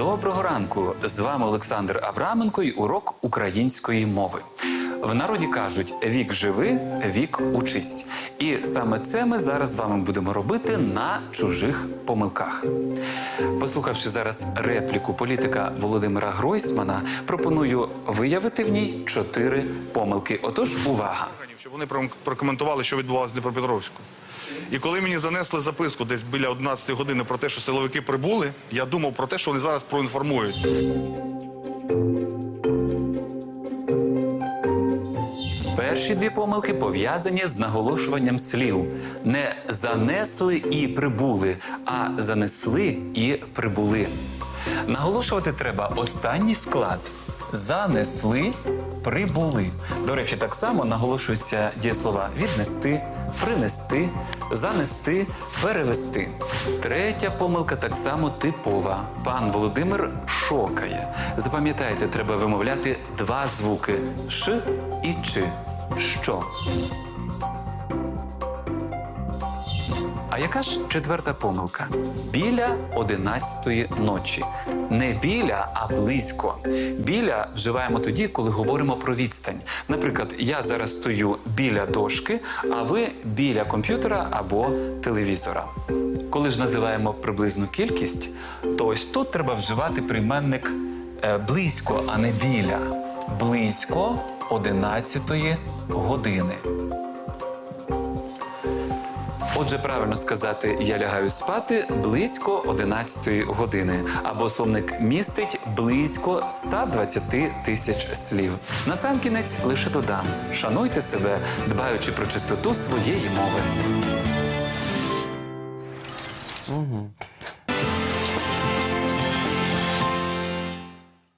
Доброго ранку! З вами Олександр Авраменко і урок української мови. В народі кажуть: вік живи, вік учись. І саме це ми зараз з вами будемо робити на чужих помилках. Послухавши зараз репліку політика Володимира Гройсмана, пропоную виявити в ній чотири помилки. Отож, увага! щоб вони прокоментували, що відбувалося в Дніпропетровську. І коли мені занесли записку десь біля 11 години про те, що силовики прибули, я думав про те, що вони зараз проінформують. Перші дві помилки пов'язані з наголошуванням слів. Не занесли і прибули, а занесли і прибули. Наголошувати треба останній склад. Занесли, прибули. До речі, так само наголошуються дієслова віднести, принести, занести, перевести. Третя помилка так само типова. Пан Володимир шокає. Запам'ятайте, треба вимовляти два звуки ш і чи. Що? А яка ж четверта помилка? Біля одинадцятої ночі. Не біля, а близько. Біля вживаємо тоді, коли говоримо про відстань. Наприклад, я зараз стою біля дошки, а ви біля комп'ютера або телевізора. Коли ж називаємо приблизну кількість, то ось тут треба вживати прийменник е, близько, а не біля. Близько одинадцятої години. Отже, правильно сказати, я лягаю спати близько 11 години, або словник містить близько 120 тисяч слів. Насамкінець лише додам: шануйте себе, дбаючи про чистоту своєї мови. Угу.